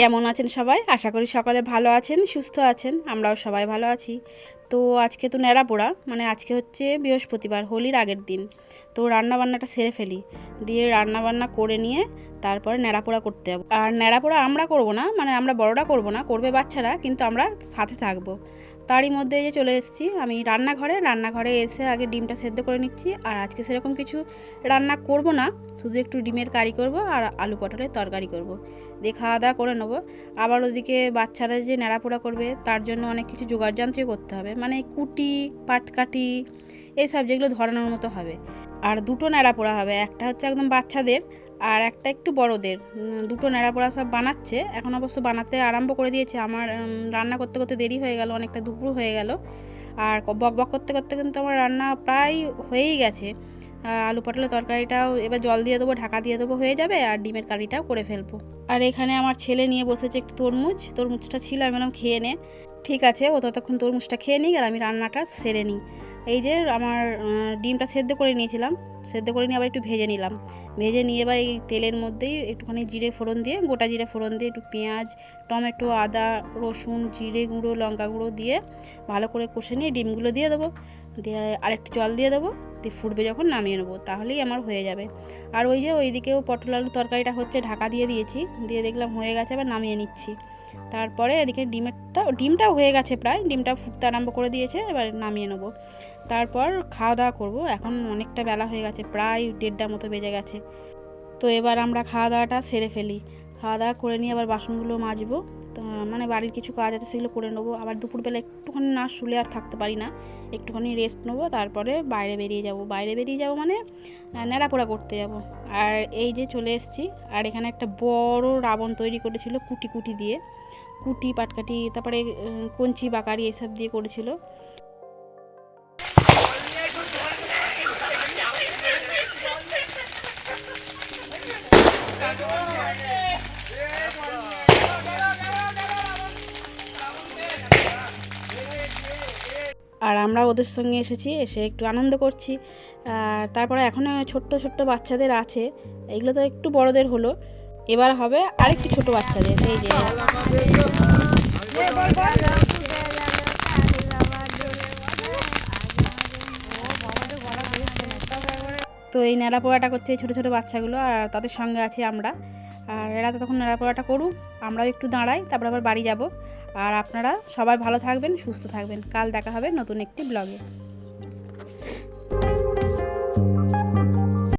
কেমন আছেন সবাই? আশা করি সকলে ভালো আছেন সুস্থ আছেন আমরাও সবাই ভালো আছি। তো আজকে তো ন্যাড়া পোড়া মানে আজকে হচ্ছে বৃহস্পতিবার, হোলির আগের দিন। তো রান্নাবান্নাটা সেরে ফেলি। দিয়ে রান্নাবান্না করে নিয়ে তারপরে ন্যাড়া পোড়া করতে যাব। আর ন্যাড়া পোড়া আমরা করব না মানে আমরা বড়রা করব না, করবে বাচ্চারা, কিন্তু আমরা সাথে থাকব। তারই মধ্যে যে চলে এসেছি, আমি রান্নাঘরে রান্নাঘরে এসে আগে ডিমটা সেদ্ধ করে নিচ্ছি। আর আজকে সেরকম কিছু রান্না করব না, শুধু একটু ডিমের কারি করব আর আলু পটলের তরকারি করব। দিয়ে খাওয়া দাওয়া করে নেব। আবার ওদিকে বাচ্চারা যে ন্যাড়াপোড়া করবে, তার জন্য অনেক কিছু জোগাড় যন্ত্রই করতে হবে। মানে কুটি পাটকাঠি এইসব যেগুলো ধরানোর মতো হবে। আর দুটো ন্যাড়াপোড়া হবে, একটা হচ্ছে একদম বাচ্চাদের আর একটা একটু বড়দের। দুটো দুটো ন্যাড়াপোড়া সব বানাচ্ছে। এখন অবশ্য বানাতে আরম্ভ করে দিয়েছে। আমার রান্না করতে করতে দেরি হয়ে গেল, অনেকটা দুপুর হয়ে গেল। আর বক বক করতে করতে কিন্তু আমার রান্না প্রায় হয়েই গেছে। আলু পটলের তরকারিটাও এবার জল দিয়ে দেবো, ঢাকা দিয়ে দেবো, হয়ে যাবে। আর ডিমের কারিটাও করে ফেলব। আর এখানে আমার ছেলে নিয়ে বসেছে একটু তরমুজ। তরমুজটা ছিল, আমি বললাম খেয়ে নে। ঠিক আছে, ও ততক্ষণ তরমুজটা খেয়ে নিই আর আমি রান্নাটা সেরে নিই। এই যে আমার ডিমটা সেদ্ধ করে নিয়েছিলাম, সেদ্ধ করে নিয়ে আবার একটু ভেজে নিলাম। ভেজে নিয়ে এবার এই তেলের মধ্যেই একটুখানি জিরে ফোড়ন দিয়ে, গোটা জিরে ফোড়ন দিয়ে একটু পেঁয়াজ, টমেটো, আদা, রসুন, জিরে গুঁড়ো, লঙ্কা গুঁড়ো দিয়ে ভালো করে কষে নিয়ে ডিমগুলো দিয়ে দেবো। দিয়ে আরেকটু জল দিয়ে দেবো। ফুটবে যখন নামিয়ে নেব, তাহলেই আমার হয়ে যাবে। আর ওই যে ওইদিকেও পটল আলু তরকারিটা হচ্ছে, ঢাকা দিয়ে দিয়েছি, দিয়ে দেখলাম হয়ে গেছে, এবার নামিয়ে নিচ্ছি। তারপরে এদিকে ডিমেরটা, ডিমটাও হয়ে গেছে প্রায়, ডিমটা ফুটতে আরম্ভ করে দিয়েছে, এবার নামিয়ে নেব। তারপর খাওয়া দাওয়া করব, এখন অনেকটা বেলা হয়ে গেছে, প্রায় দেড়টা মতো বেজে গেছে। তো এবার আমরা খাওয়া দাওয়াটা সেরে ফেলি। খাওয়া দাওয়া করে নিয়ে আবার বাসনগুলো মাজবো। মানে বাড়ির কিছু কাজ আছে সেগুলো করে নেব। আবার দুপুরবেলা একটুখানি না শুলে আর থাকতে পারি না। একটুখানি রেস্ট নেব তারপরে বাইরে বেরিয়ে যাব। বাইরে বেরিয়ে যাব মানে আহ, ন্যাড়াপোড়া করতে যাব। আর এই যে চলে এসেছি আর এখানে একটা বড় রাবণ তৈরি করেছিল কুটি কুটি দিয়ে। কুটি পাটকাটি তারপরে কঞ্চি বাকারি এসব দিয়ে করেছিল। আর আমরা ওদের সঙ্গে এসেছি, এসে একটু আনন্দ করছি। আর তারপরে এখনও ছোট্ট ছোট্ট বাচ্চাদের আছে, এগুলো তো একটু বড়দের হলো। এবার হবে আরেকটু ছোট বাচ্চাদের, এই যে। তো এই ন্যাড়া পোড়াটা করছে ছোটো ছোটো বাচ্চাগুলো, আর তাদের সঙ্গে আছি আমরা। এরা ততক্ষণ ন্যাড়া করুক, আমরাও একটু দাঁড়াই, তারপর আবার বাড়ি যাব। আর আপনারা সবাই ভালো থাকবেন, সুস্থ থাকবেন। কাল দেখা হবে নতুন একটি ব্লগে